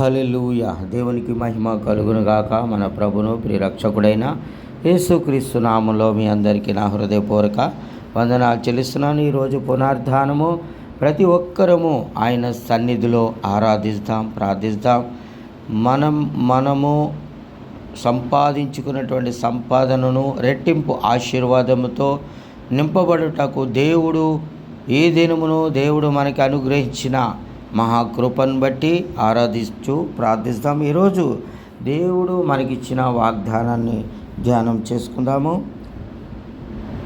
Hallelujah దేవునికి మహిమ కలుగునుగాక. మన ప్రభును ప్రిరక్షకుడైన యేసుక్రీస్తు నామంలో మీ అందరికీ నా హృదయపూర్వక వందనాలు చెల్లిస్తున్నాను. ఈరోజు పునర్ధానము. ప్రతి ఒక్కరము ఆయన సన్నిధిలో ఆరాధిస్తాం ప్రార్థిస్తాం. మనం మనము సంపాదించుకున్నటువంటి సంపాదనను రెట్టింపు ఆశీర్వాదముతో నింపబడుటకు దేవుడు ఈ దినమును దేవుడు మనకి అనుగ్రహించిన మహాకృపను బట్టి ఆరాధిస్తూ ప్రార్థిస్తాం. ఈరోజు దేవుడు మనకిచ్చిన వాగ్దానాన్ని ధ్యానం చేసుకుందాము.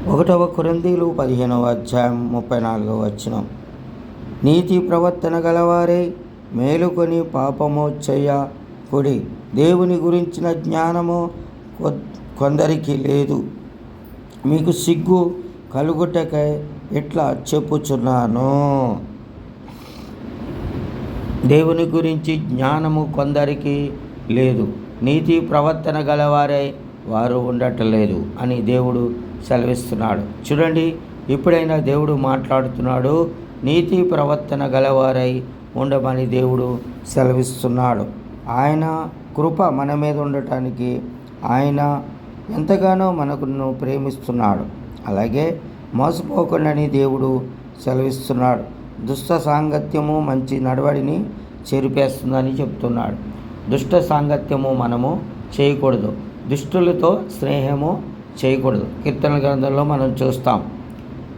ఒకటవ కొరిందీలు పదిహేనవ అధ్యాయం ముప్పై నాలుగవ వచనం. నీతి ప్రవర్తన గలవారే మేలుకొని పాపము చేయ కుడి దేవుని గురించిన జ్ఞానము కొందరికి లేదు. మీకు సిగ్గు కలుగుటకై ఇట్లా చెప్పుచున్నాను? దేవుని గురించి జ్ఞానము కొందరికి లేదు. నీతి ప్రవర్తన గలవారై వారు ఉండటలేదు అని దేవుడు సెలవిస్తున్నాడు. చూడండి ఎప్పుడైనా దేవుడు మాట్లాడుతున్నాడు నీతి ప్రవర్తన గలవారై ఉండమని దేవుడు సెలవిస్తున్నాడు. ఆయన కృప మన మీద ఉండటానికి ఆయన ఎంతగానో మనకును ప్రేమిస్తున్నాడు. అలాగే మోసపోకుండాని దేవుడు సెలవిస్తున్నాడు. దుష్ట సాంగత్యము మంచి నడవడిని చేరిపేస్తుందని చెప్తున్నాడు. దుష్ట సాంగత్యము మనము చేయకూడదు. దుష్టులతో స్నేహము చేయకూడదు. కీర్తన గ్రంథంలో మనం చూస్తాం.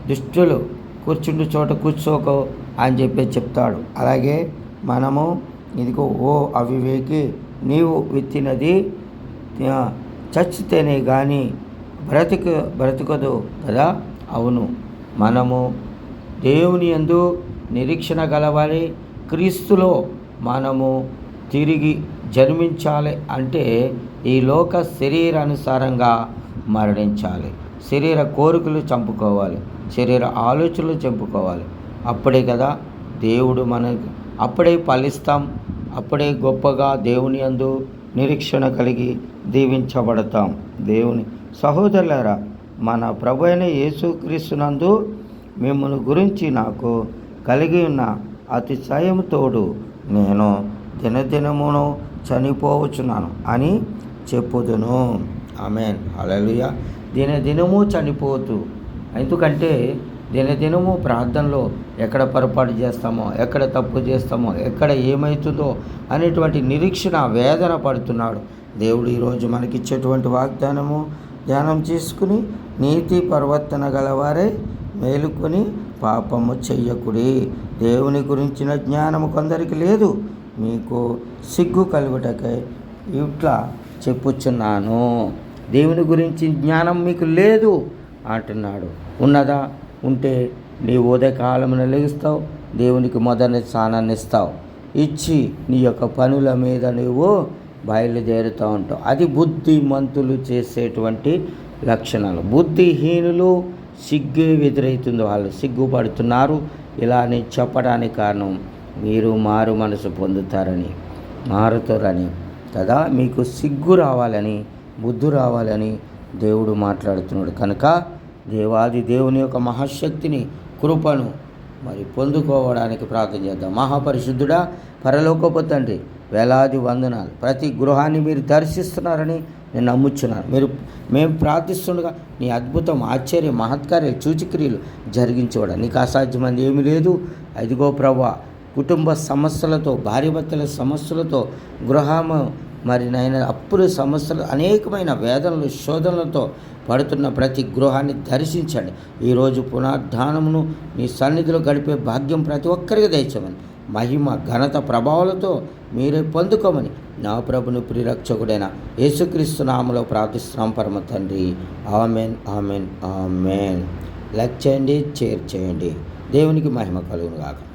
దుష్టులు కూర్చుండు చోట కూర్చోకో అని చెప్పి చెప్తాడు. అలాగే మనము ఇదిగో ఓ అవివేకి నీవు విత్తినది చచ్చితేనే కానీ బ్రతిక బ్రతకదు కదా? అవును. మనము దేవుని యందు నిరీక్షణ గలవాలి క్రీస్తులో మనము తిరిగి జన్మించాలి అంటే ఈ లోక శరీరానుసారంగా మరణించాలి. శరీర కోరికలు చంపుకోవాలి. శరీర ఆలోచనలు చంపుకోవాలి. అప్పుడే కదా దేవుడు మన అప్పుడే ఫలిస్తాం. అప్పుడే గొప్పగా దేవుని యందు నిరీక్షణ కలిగి దీవించబడతాం. దేవుని సహోదరులారా మన ప్రభు అయిన యేసుక్రీస్తునందు మిమ్మల్ని గురించి నాకు కలిగి ఉన్న అతిశయం తోడు నేను దినదినమును చనిపోవచ్చున్నాను అని చెప్పుదును. ఆమెన్. అలలుయ దినదినము చనిపోతూ ఎందుకంటే దినదినము ప్రార్థనలో ఎక్కడ పొరపాటు చేస్తామో ఎక్కడ తప్పు చేస్తామో ఎక్కడ ఏమవుతుందో అనేటువంటి నిరీక్షణ వేదన పడుతున్నాడు. దేవుడు ఈరోజు మనకిచ్చేటువంటి వాగ్దానము ధ్యానం చేసుకుని నీతి ప్రవర్తన గలవారే మేలుకొని పాపము చెయ్యకుడి. దేవుని గురించిన జ్ఞానము కొందరికి లేదు. మీకు సిగ్గు కలుగుటకై ఇట్లా చెప్పుచున్నాను. దేవుని గురించి జ్ఞానం మీకు లేదు అంటున్నాడు. ఉన్నదా? ఉంటే నీ ఉదయకాలమున లెగుస్తావు దేవునికి మొదటి స్థానాన్ని ఇస్తావు. ఇచ్చి నీ యొక్క పనుల మీద నువ్వు బయలుదేరుతూ ఉంటావు. అది బుద్ధిమంతులు చేసేటువంటి లక్షణాలు. బుద్ధిహీనులు సిగ్గు వ్యతిరేకుతుంది వాళ్ళు. సిగ్గుపడుతున్నారు. ఇలా అని చెప్పడానికి కారణం మీరు మారు మనసు పొందుతారని మారుతారని కదా? మీకు సిగ్గు రావాలని బుద్ధు రావాలని దేవుడు మాట్లాడుతున్నాడు. కనుక దేవాది దేవుని యొక్క మహాశక్తిని కృపను మరి పొందుకోవడానికి ప్రార్థన చేద్దాం. మహాపరిశుద్ధుడా పరలోకపు తండ్రి వేలాది వందనాలు. ప్రతి గృహాన్ని మీరు దర్శిస్తున్నారని నేను నమ్ముచున్నాను. మీరు మేము ప్రార్థిస్తుండగా నీ అద్భుతం ఆశ్చర్య మహత్కార్యాలు సూచిక్రియలు జరిగించేవాడు. నీకు అసాధ్యమంది ఏమీ లేదు. అదిగో ప్రభా కుటుంబ సమస్యలతో భార్యభర్తల సమస్యలతో గృహము మరి నాయన అప్పుల సమస్యలు అనేకమైన వేదనలు శోధనలతో పడుతున్న ప్రతి గృహాన్ని దర్శించండి. ఈరోజు పునర్ధానమును నీ సన్నిధిలో గడిపే భాగ్యం ప్రతి ఒక్కరికి దయచమని మహిమ ఘనత ప్రభావాలతో మీరే పొందుకోమని నా ప్రభును ప్రిరక్షకుడైన యేసుక్రీస్తు నామలో ప్రార్థిస్తున్నాం. పరమ తండ్రి ఆమెన్ ఆమెన్ ఆమెన్. లైక్ చేయండి షేర్ చేయండి దేవునికి మహిమ కలుగును కాక